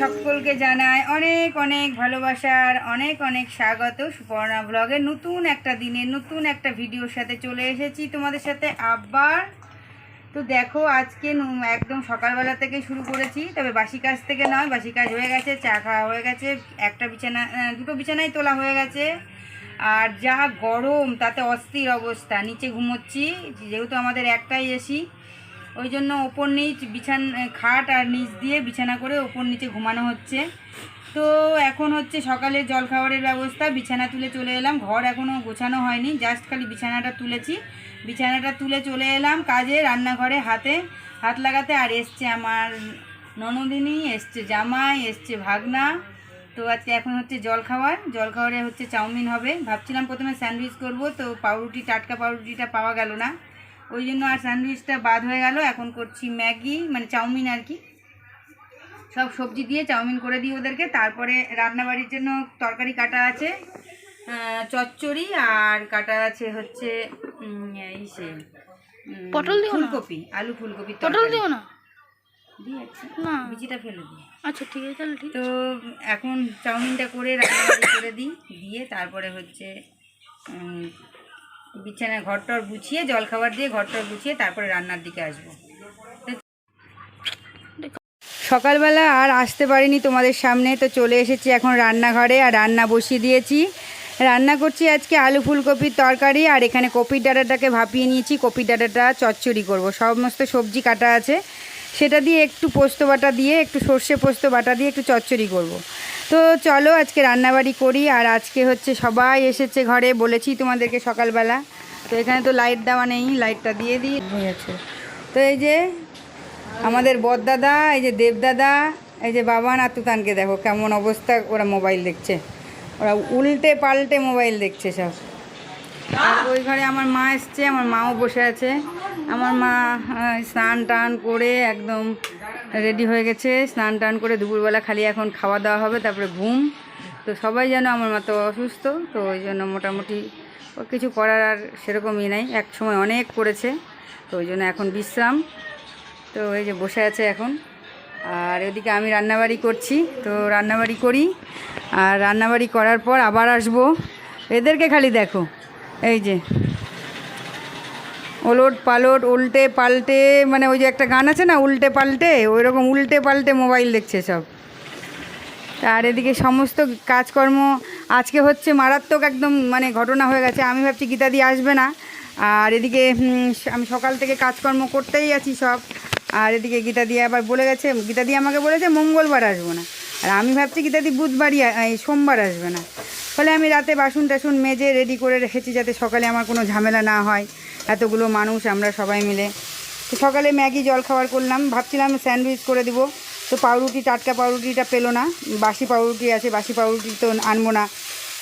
সকলকে জানাই অনেক অনেক ভালোবাসার, অনেক অনেক স্বাগত সুপর্ণা ব্লগের নতুন একটা দিনে, নতুন একটা ভিডিওর সাথে চলে এসেছি তোমাদের সাথে আবার। তো দেখো, আজকে একদম সকালবেলা থেকে শুরু করেছি, তবে বাসি কাজ থেকে নয়, বাসি কাজ হয়ে গেছে, চা খাওয়া হয়ে গেছে, একটা বিছানা দুটো বিছানায় তোলা হয়ে গেছে। আর যা গরম, তাতে অস্থির অবস্থা। নিচে ঘুমোচ্ছি, যেহেতু আমাদের একটাই এসি ওই জন্য ওপর নিচ বিছান, খাট আর নিচ দিয়ে বিছানা করে ওপর নিচে ঘুমানো হচ্ছে। তো এখন হচ্ছে সকালে জল খাবারের ব্যবস্থা। বিছানা তুলে চলে এলাম। ঘর এখনও গোছানো হয়নি। জাস্ট খালি বিছানাটা তুলেছি। বিছানাটা তুলে চলে এলাম কাজে, রান্নাঘরে হাতে। হাত লাগাতে আর এসছে আমার ননদিনী, এসছে জামাই, এসছে ভাগনা। তো আজকে এখন হচ্ছে জল খাবার জল খাবারে হচ্ছে চাউমিন হবে। ভাবছিলাম প্রথমে স্যান্ডউইচ করব তো পাউরুটি টাটকা পাউরুটিটা পাওয়া গেল না। ওই জন্য আর স্যান্ডউইচটা বাদ হয়ে গেল। এখন করছি ম্যাগি মানে চাউমিন আর কি। সব সবজি দিয়ে চাউমিন করে দিই ওদেরকে। তারপরে রান্নাবাড়ির জন্য তরকারি কাটা আছে চচ্চড়ি আর কাটা আছে হচ্ছে উম, এই সে পটল ফুলকপি আলু ফুলকপি পটল দিও না? না। বিচিটা ফেলে দিই। আচ্ছা ঠিক আছে তাহলে ঠিক তো এখন চাউমিনটা করে রান্নাবাড়ি করে দিই দিয়ে তারপরে হচ্ছে উম, বিছানায় ঘরটর গুছিয়ে জলখাবার দিয়ে ঘরটর গুছিয়ে তারপরে রান্নার দিকে আসব। সকালবেলা আর আসতে পারিনি তোমাদের সামনে তো চলে এসেছি এখন রান্নাঘরে আর রান্না বসিয়ে দিয়েছি। রান্না করছি আজকে আলু ফুলকপির তরকারি আর এখানে কপির ডাঁটাটাকে ভাপিয়ে নিয়েছি। কপির ডাঁটাটা চচ্চড়ি করব। সমস্ত সবজি কাটা আছে। সেটা দিয়ে একটু পোস্ত বাটা দিয়ে একটু সর্ষে পোস্ত বাটা দিয়ে একটু চচ্চড়ি করব। তো চলো আজকে রান্নাবাড়ি করি আর আজকে হচ্ছে সবাই এসেছে ঘরে বলেছি তোমাদেরকে সকালবেলা। তো এখানে তো লাইট দেওয়া নেই লাইটটা দিয়ে দিই। হয়েছে তো এই যে আমাদের বদদাদা এই যে দেবদাদা এই যে বাবা নাতুতানকে দেখো কেমন অবস্থা ওরা মোবাইল দেখছে। ওরা উল্টে পাল্টে মোবাইল দেখছে সব। আর ওই ঘরে আমার মা এসছে আমার মাও বসে আছে। আমার মা স্নান টান করে একদম রেডি হয়ে গেছে। স্নান টান করে দুপুরবেলা খালি এখন খাওয়া দাওয়া হবে, তারপরে ঘুম। তো সবাই যেন আমার মা তো অসুস্থ, তো ওই জন্য মোটামুটি কিছু করার আর সেরকমই নাই। এক সময় অনেক করেছে, তো ওই জন্য এখন বিশ্রাম। তো এই যে বসে আছে এখন। আর এদিকে আমি রান্নাবাড়ি করছি, তো রান্নাবাড়ি করি। আর রান্নাবাড়ি করার পর আবার আসব। এদেরকে খালি দেখো। এই যে ওলট পালট, উল্টে পাল্টে মানে ওই যে একটা গান আছে না, উল্টে পাল্টে ওই রকম উল্টে পাল্টে মোবাইল দেখছে সব। আর এদিকে সমস্ত কাজকর্ম, আজকে হচ্ছে মারাত্মক একদম মানে ঘটনা হয়ে গেছে। আমি ভাবছি গীতা দিয়ে আসবে না। আর এদিকে আমি সকাল থেকে কাজকর্ম করতেই আছি সব। আর এদিকে গীতা দিয়ে আবার বলে গেছে, গীতা দিয়ে আমাকে বলেছে মঙ্গলবার আসব না। আর আমি ভাবছি গীতা দি বুধবারই সোমবার আসবে না। ফলে আমি রাতে বাসন টাসন মেজে রেডি করে রেখেছি যাতে সকালে আমার কোনো ঝামেলা না হয়। এতগুলো মানুষ আমরা সবাই মিলে। তো সকালে ম্যাগি জল খাবার করলাম। ভাবছিলাম স্যান্ডউইচ করে দিব। তো পাউরুটি, টাটকা পাউরুটিটা পেল না। বাসি পাউরুটি আছে, বাসি পাউরুটি তো আনব না।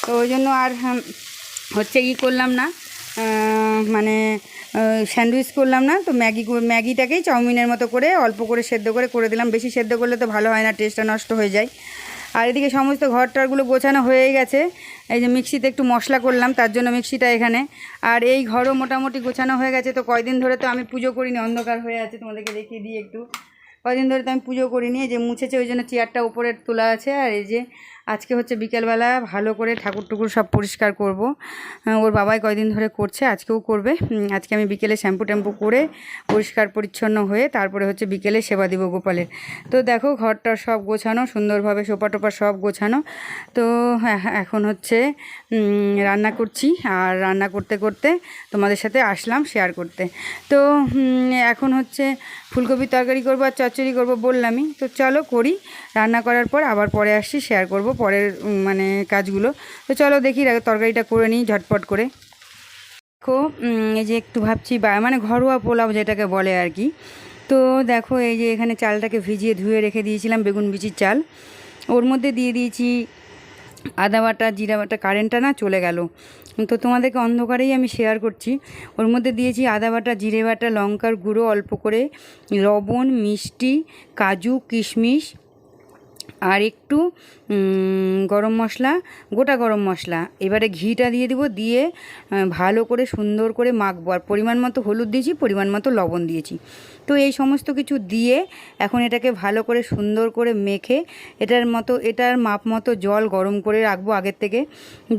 তো ওই জন্য আর হচ্ছে ই করলাম না। মানে স্যান্ডউইচ করলাম না। তো ম্যাগি ম্যাগিটাকেই চাউমিনের মতো করে অল্প করে সেদ্ধ করে করে দিলাম। বেশি সেদ্ধ করলে তো ভালো হয় না, টেস্টটা নষ্ট হয়ে যায়। আর এদিকে সমস্ত ঘর ঘরটারগুলো গোছানো হয়ে গেছে। এই যে মিক্সিতে একটু মশলা করলাম, তার জন্য মিক্সিটা এখানে। আর এই ঘরও মোটামুটি গোছানো হয়ে গেছে। তো কয়দিন ধরে তো আমি পুজো করিনি, অন্ধকার হয়ে আছে, তোমাদেরকে দেখিয়ে দিই একটু। কয়দিন ধরে তো আমি পুজো করিনি, এই যে মুছেছে, ওই জন্য চেয়ারটা উপরে তোলা আছে। আর এই যে আজকে হচ্ছে বিকেলবেলা ভালো করে ঠাকুর টুকুর সব পরিষ্কার করব। ওর বাবাই কয়দিন ধরে করছে আজকেও করবে। আজকে আমি বিকেলে শ্যাম্পু ট্যাম্পু করে পরিষ্কার পরিচ্ছন্ন হয়ে তারপরে হচ্ছে বিকেলে সেবা দিব গোপালের। তো দেখো ঘরটা সব গোছানো সুন্দরভাবে সোপা টোপা সব গোছানো। তো হ্যাঁ, এখন হচ্ছে রান্না করছি আর রান্না করতে করতে তোমাদের সাথে আসলাম শেয়ার করতে। তো এখন হচ্ছে ফুলকপির তরকারি করব আর চচ্চড়ি করব বললামই। তো চলো করি রান্না করার পর আবার পরে আসছি শেয়ার করব। পরের মানে কাজগুলো। তো চলো দেখি তরকারিটা করে নিই ঝটপট করে। দেখো এই যে একটু ভাবছি, বা মানে ঘরোয়া পোলাও যেটাকে বলে আর কি। তো দেখো, এই যে এখানে চালটাকে ভিজিয়ে ধুয়ে রেখে দিয়েছিলাম বেগুন বিচির চাল। ওর মধ্যে দিয়ে দিয়েছি আদা বাটা, জিরা বাটা, কারেন্টটা না চলে গেল। তো তোমাদেরকে অন্ধকারেই আমি শেয়ার করছি। ওর মধ্যে দিয়েছি আদা বাটা, জিরে বাটা, লঙ্কার গুঁড়ো, অল্প করে লবণ, মিষ্টি, কাজু, কিশমিশ, আর একটু একটু গরম মশলা, গোটা গরম মশলা। এবারে ঘিটা দিয়ে দিব, দিয়ে ভালো করে সুন্দর করে মাখবো। আর পরিমাণ মতো হলুদ দিয়েছি, পরিমাণ মতো লবণ দিয়েছি। তো এই সমস্ত কিছু দিয়ে এখন এটাকে ভালো করে সুন্দর করে মেখে, এটার মতো, এটার মাপ মতো জল গরম করে রাখব আগের থেকে।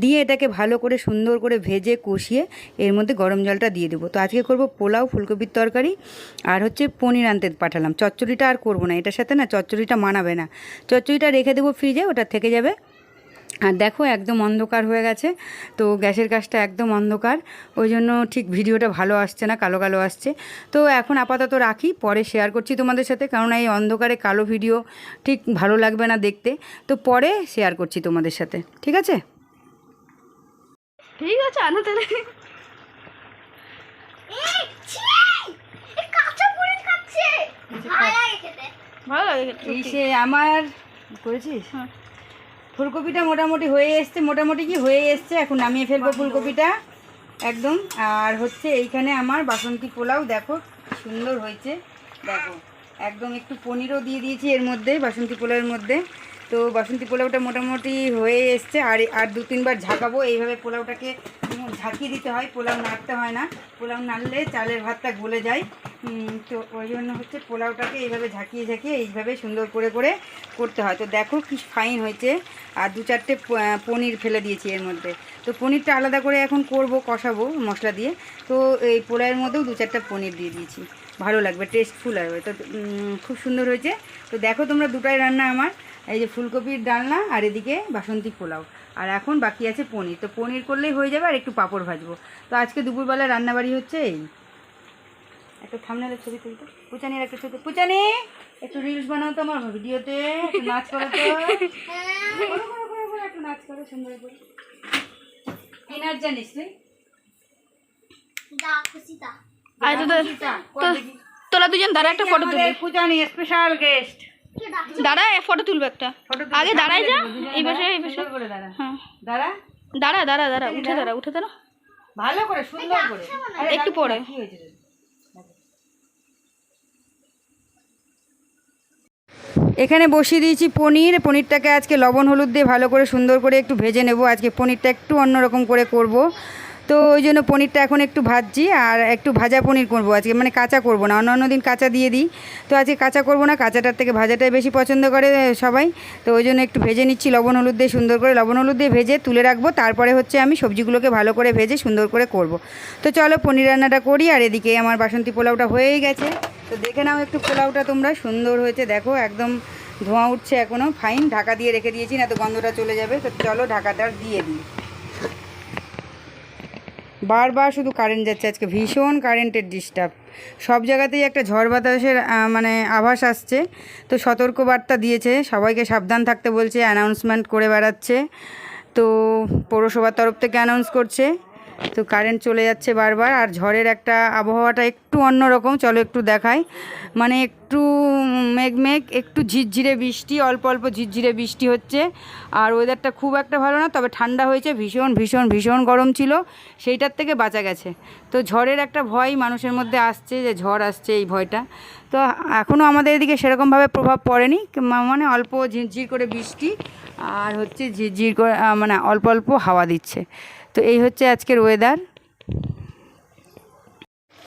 দিয়ে এটাকে ভালো করে সুন্দর করে ভেজে কষিয়ে এর মধ্যে গরম জলটা দিয়ে দেবো। তো আজকে করব পোলাও, ফুলকপির তরকারি, আর হচ্ছে পনির আনতে পাঠালাম। চচ্চড়িটা আর করব না, এটার সাথে না চচ্চড়িটা মানাবে না। চচ্চড়িটা রেখে দেবো ফ্রিজে ওটা থেকে যাবে। আর দেখো একদম অন্ধকার হয়ে গেছে তো গ্যাসের কাজটা একদম অন্ধকার। ওই জন্য ঠিক ভিডিওটা ভালো আসছে না কালো কালো আসছে। তো এখন আপাতত রাখি পরে শেয়ার করছি তোমাদের সাথে কারণ এই অন্ধকারে কালো ভিডিও ঠিক ভালো লাগবে না দেখতে। তো পরে শেয়ার করছি তোমাদের সাথে ঠিক আছে? ঠিক আছে আনো তাহলে। এই ছি! এ কাঁচা পনির খাচ্ছে। ভালো লাগে আমার করেছিস? হ্যাঁ। ফুলকপিটা মোটামুটি হয়ে এসছে মোটামুটি কি হয়ে এসছে? এখন নামিয়ে ফেলব ফুলকপিটা একদম। আর হচ্ছে এইখানে আমার বাসন্তী পোলাও দেখো সুন্দর হয়েছে। দেখো একদম একটু পনিরও দিয়ে দিয়েছি এর মধ্যে বাসন্তী পোলাওয়ের মধ্যে। তো বাসন্তী পোলাওটা মোটামুটি হয়ে এসছে আর আর দু তিনবার ঝাঁকাবো। এইভাবে পোলাওটাকে ঝাঁকিয়ে দিতে হয় পোলাও নাড়তে হয় না। পোলাও নাড়লে চালের ভাতটা গলে যায়। তো ওই জন্য হচ্ছে পোলাওটাকে এইভাবে ঝাঁকিয়ে ঝাঁকিয়ে এইভাবে সুন্দর করে করে করতে হয়। তো দেখো কি ফাইন হয়েছে। আর দু চারটে পনির ফেলে দিয়েছি এর মধ্যে। তো পনিরটা আলাদা করে এখন করব, কষাবো মশলা দিয়ে। তো এই পোলাওয়ের মধ্যেও দু চারটা পনির দিয়ে দিয়েছি। ভালো লাগবে টেস্টফুল হবে তো খুব সুন্দর হয়েছে। তো দেখো তোমরা দুটাই রান্না আমার। এই যে ফুলকপির ডালনা আর এদিকে বাসন্তী পোলাও। আর এখন বাকি আছে পনির। তো পনির করলেই হয়ে যাবে আর একটু পাঁপড় ভাজবো। তো আজকে দুপুরবেলা রান্নাবাড়ি হচ্ছে এই। একটা থামনেলের ছবি তুলতো। পুচানির একটা ছবি পুচানি একটু রিলস বানাও তো আমার ভিডিওতে একটু নাচ করো তো। একটু নাচ করো সুন্দর করে কি নাচ জানিস তুই। তোরা দুজন দাঁড়া একটা ফটো তুলবি আমাদের স্পেশাল গেস্ট দাঁড়া ফটো তুলবে একটা। আগে দাঁড়াই যা। এই পাশে এই পাশে। দাঁড়া। হ্যাঁ। দাঁড়া? দাঁড়া দাঁড়া দাঁড়া উঠে দাঁড়া। উঠে দাঁড়া। ভালো করে সুন্দর করে। আরে একটু পরে। কি হয়েছে এখানে বসিয়ে দিয়েছি পনির। পনিরটাকে আজকে লবণ, হলুদ দিয়ে ভালো করে সুন্দর করে একটু ভেজে নেব। আজকে পনিরটা একটু অন্যরকম করে করব। তো ওই জন্য পনিরটা এখন একটু ভাজছি আর একটু ভাজা পনির করব আজকে। মানে কাঁচা করব না, অন্য অন্য দিন কাঁচা দিয়ে দিই। তো আজকে কাঁচা করব না, কাঁচাটার থেকে ভাজাটাই বেশি পছন্দ করে সবাই। তো ওই জন্য একটু ভেজে নিচ্ছি, লবণ, হলুদ দিয়ে সুন্দর করে। লবণ, হলুদ দিয়ে ভেজে তুলে রাখব। তারপরে হচ্ছে আমি সবজিগুলোকে ভালো করে ভেজে সুন্দর করে করব। তো চলো পনির রান্নাটা করি আর এদিকে আমার বাসন্তী পোলাওটা হয়েই গেছে। তো দেখে নাও একটু পোলাওটা তোমরা, সুন্দর হয়েছে, দেখো, একদম ধোঁয়া উঠছে এখনও ফাইন ঢাকা দিয়ে রেখে দিয়েছি, না তো গন্ধটা চলে যাবে। তো চলো ঢাকাটা দিয়ে দিই। বারবার শুধু কারেন্ট যাচ্ছে আজকে, ভীষণ কারেন্টের ডিস্টার্ব সব জায়গাতেই একটা ঝড় বাতাসের মানে আভাস আসছে। তো সতর্কবার্তা দিয়েছে, সবাইকে সাবধান থাকতে বলছে অ্যানাউন্সমেন্ট করে বেড়াচ্ছে। তো পৌরসভার তরফ থেকে অ্যানাউন্স করছে। তো কারেন্ট চলে যাচ্ছে বারবার, আর ঝড়ের একটা আবহাওয়াটা একটু অন্যরকম। চলো একটু দেখাই। মানে একটু মেঘ মেঘ, একটু ঝিরঝিরে বৃষ্টি, অল্প অল্প ঝিরঝিরে বৃষ্টি হচ্ছে। আর ওয়েদারটা খুব একটা ভালো না, তবে ঠান্ডা হয়েছে, ভীষণ ভীষণ ভীষণ গরম ছিল। সেইটার থেকে বাঁচা গেছে। তো ঝড়ের একটা ভয় মানুষের মধ্যে আসছে যে ঝড় আসছে এই ভয়টা। তো এখনও আমাদের এদিকে সেরকমভাবে প্রভাব পড়েনি মানে অল্প ঝিরঝির করে বৃষ্টি, আর হচ্ছে ঝিরঝির করে মানে অল্প অল্প হাওয়া দিচ্ছে। তো এই হচ্ছে আজকের ওয়েদার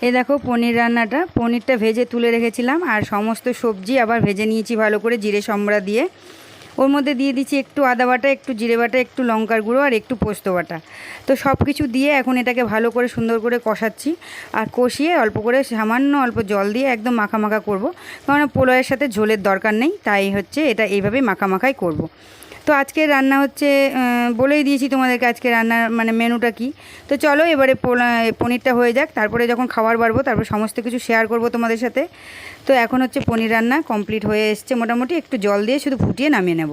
এই দেখো পনির রান্নাটা। পনিরটা ভেজে তুলে রেখেছিলাম, আর সমস্ত সবজি আবার ভেজে নিয়েছি ভালো করে জিরে সম্বরা দিয়ে। ওর মধ্যে দিয়ে দিচ্ছি একটু আদা বাটা, একটু জিরে বাটা, একটু লঙ্কার গুঁড়ো, আর একটু পোস্ত বাটা। তো সব কিছু দিয়ে এখন এটাকে ভালো করে সুন্দর করে কষাচ্ছি, আর কষিয়ে অল্প করে সামান্য অল্প জল দিয়ে একদম মাখা মাখা করব। কারণ পোলাওয়ের সাথে ঝোলের দরকার নেই, তাই হচ্ছে এটা এইভাবে মাখা মাখাই করব। তো আজকে রান্না হচ্ছে বলেই দিয়েছি তোমাদেরকে আজকে রান্নার মানে মেনুটা কি। তো চলো এবারে পনিরটা হয়ে যাক, তারপরে যখন খাবার বাড়বো, তারপর সমস্ত কিছু শেয়ার করব তোমাদের সাথে। তো এখন হচ্ছে পনির রান্না কমপ্লিট হয়ে এসছে মোটামুটি, একটু জল দিয়ে শুধু ফুটিয়ে নামিয়ে নেব।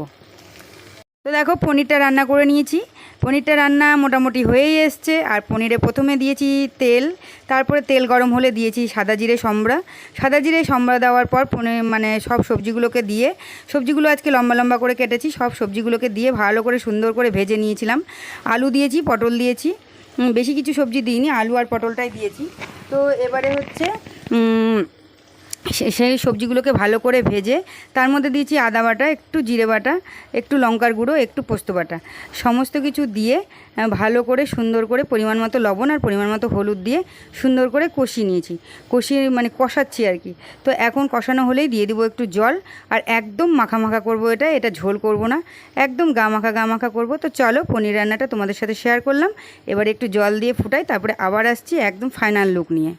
তো দেখো পনিরটা রান্না করে নিয়েছি। পনিরটা রান্না মোটামুটি হয়েই এসছে। আর পনিরে প্রথমে দিয়েছি তেল, তারপরে তেল গরম হলে দিয়েছি সাদা জিরে সম্বরা। সাদা জিরে সম্বরা দেওয়ার পর পনির মানে সব সবজিগুলোকে দিয়ে, সবজিগুলো আজকে লম্বা লম্বা করে কেটেছি, সব সবজিগুলোকে দিয়ে ভালো করে সুন্দর করে ভেজে নিয়েছিলাম। আলু দিয়েছি, পটল দিয়েছি। বেশি কিছু সবজি দিইনি, আলু আর পটলটাই দিয়েছি। তো এবারে হচ্ছে সেই সবজিগুলোকে ভালো করে ভেজে তার মধ্যে দিয়েছি আদা বাটা, একটু জিরে বাটা, একটু লঙ্কার গুঁড়ো, একটু পোস্ত বাটা। সমস্ত কিছু দিয়ে ভালো করে সুন্দর করে পরিমাণ মতো লবণ আর পরিমাণ মতো হলুদ দিয়ে সুন্দর করে কষিয়ে নিয়েছি। কষিয়ে মানে কষাচ্ছি আর কি। তো এখন কষানো হলেই দিয়ে দিব একটু জল আর একদম মাখা মাখা করব এটা এটা ঝোল করব না। একদম গা মাখা গা মাখা করব। তো চলো পনির রান্নাটা তোমাদের সাথে শেয়ার করলাম। এবার একটু জল দিয়ে ফুটাই, তারপরে আবার আসছি একদম ফাইনাল লুক নিয়ে।